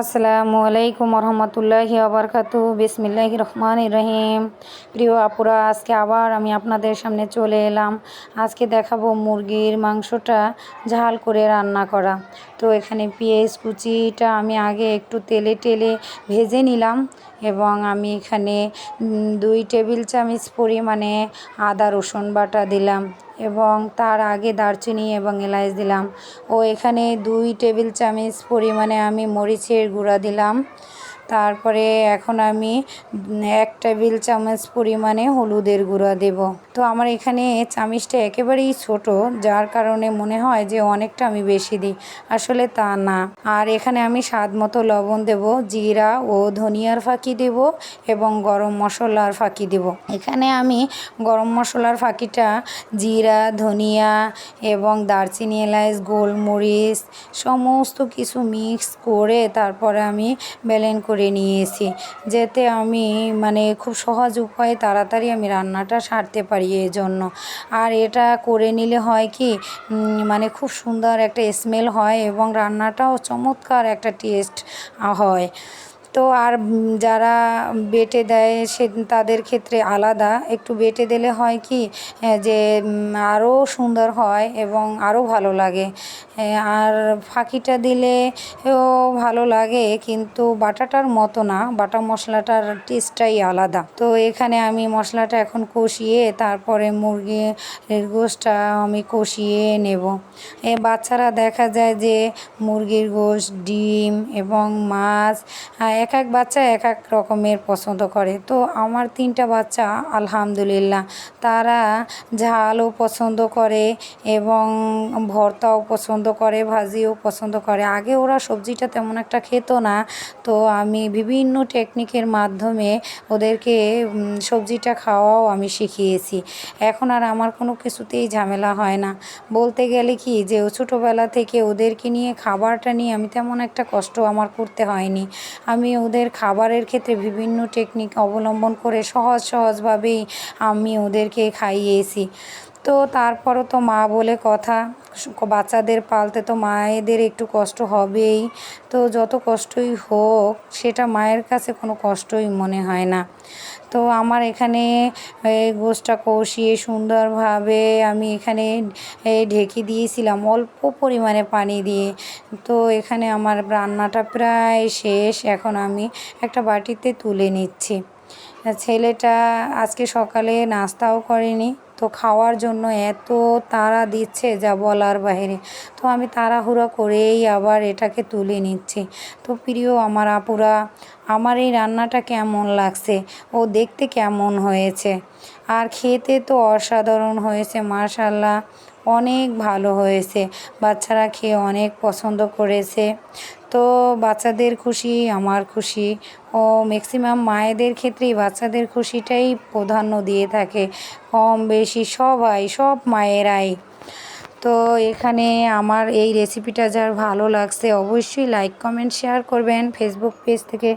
আসসালামু আলাইকুম রহমতুল্লাহি আবরকাতু বিসমিল্লাহ রহমান রহিম। প্রিয় আপুরা, আজকে আবার আমি আপনাদের সামনে চলে এলাম। আজকে দেখাবো মুরগির মাংসটা ঝাল করে রান্না করা। তো এখানে পেঁয়াজ কুচিটা আমি আগে একটু তেলে টেলে ভেজে নিলাম এবং আমি এখানে দুই টেবিল চামচ পরিমাণে আদা রসুন বাটা দিলাম। এবং তার আগে দারচিনি এবং এলাচ দিলাম। ও এখানে দুই টেবিল চামচ পরিমাণে আমি মরিচের গুঁড়া দিলাম। তারপরে এখন আমি এক টেবিল চামচ পরিমাণে হলুদের গুঁড়া দেব। তো আমার এখানে চামিচটা একেবারেই ছোট, যার কারণে মনে হয় যে অনেকটা আমি বেশি দিই। আসলে তা না। আর এখানে আমি স্বাদ মতো লবণ দেব, জিরা ও ধনিয়ার ফাঁকি দেব এবং গরম মশলার ফাঁকি দেব। এখানে আমি গরম মশলার ফাঁকিটা জিরা, ধনিয়া এবং দারচিনি, এলাচ, গোলমরিচ, সমস্ত কিছু মিক্স করে তারপরে আমি ব্যালেন করে করে নিয়েছি। যাতে আমি মানে খুব সহজ উপায়ে তাড়াতাড়ি আমি রান্নাটা সারতে পারি এই জন্য আর এটা করে নিলে হয় কি মানে খুব সুন্দর একটা স্মেল হয় এবং রান্নাটাও চমৎকার একটা টেস্ট হয়। তো আর যারা বেটে দেয় সে, তাদের ক্ষেত্রে আলাদা। একটু বেটে দিলে হয় কি যে আরও সুন্দর হয় এবং আরও ভালো লাগে। আর ফাঁকিটা দিলে ও ভালো লাগে, কিন্তু বাটাটার মতো না। বাটা মশলাটার টেস্টটাই আলাদা। তো এখানে আমি মশলাটা এখন কষিয়ে, তারপরে মুরগির গোশটা আমি কষিয়ে নেব। এ, বাচ্চারা দেখা যায় যে মুরগির গোশ, ডিম এবং মাছ এক এক বাচ্চা এক এক রকমের পছন্দ করে। তো আমার তিনটা বাচ্চা, আলহামদুলিল্লাহ, তারা ঝালও পছন্দ করে এবং ভর্তাও পছন্দ করে, ভাজিও পছন্দ করে। আগে ওরা সবজিটা তেমন একটা খেত না। তো আমি বিভিন্ন টেকনিকের মাধ্যমে ওদেরকে সবজিটা খাওয়াও আমি শিখিয়েছি। এখন আর আমার কোনো কিছুতেই ঝামেলা হয় না। বলতে গেলে কি যে, ছোটোবেলা থেকে ওদেরকে নিয়ে খাবারটা নিয়ে আমি তেমন একটা কষ্ট আমার করতে হয়নি। আমি ওদের খাবারের ক্ষেত্রে বিভিন্ন টেকনিক অবলম্বন করে সহজ সহজভাবেই আমি ওদেরকে খাইয়েছি। তো তারপরও তো মা বলে কথা, বাচ্চাদের পালতে তো মায়েদের একটু কষ্ট হবেই। তো যত কষ্টই হোক, সেটা মায়ের কাছে কোনো কষ্টই মনে হয় না। তো আমার এখানে গোষ্ঠটা কষিয়ে সুন্দরভাবে আমি এখানে ঢেকে দিয়েছিলাম অল্প পরিমাণে পানি দিয়ে। তো এখানে আমার রান্নাটা প্রায় শেষ, এখন আমি একটা বাটিতে তুলে নিচ্ছি। ছেলেটা আজকে সকালে নাস্তাও করেনি। তো খাওয়ার জন্য এত তাড়া দিচ্ছে যা বলার বাইরে তো আমি তাড়াহুড়া করেই আবার এটাকে তুলে নিচ্ছি। তো প্রিয় আমার আপুরা, আমার এই রান্নাটা কেমন লাগছে? ও দেখতে কেমন হয়েছে? আর খেতে তো অসাধারণ হয়েছে মার্শাল্লাহ অনেক ভালো হয়েছে। বাচ্চারা খেয়ে অনেক পছন্দ করেছে। তো বাচ্চাদের খুশি, আমার খুশি। ও ম্যাক্সিমাম মায়েদের ক্ষেত্রেই বাচ্চাদের খুশিটাই প্রাধান্য দিয়ে থাকে। কম বেশি সবাই, সব মায়েরাই। তো এখানে আমার এই রেসিপিটা যার ভালো লাগছে অবশ্যই লাইক কমেন্ট শেয়ার করবেন। ফেসবুক পেজ থেকে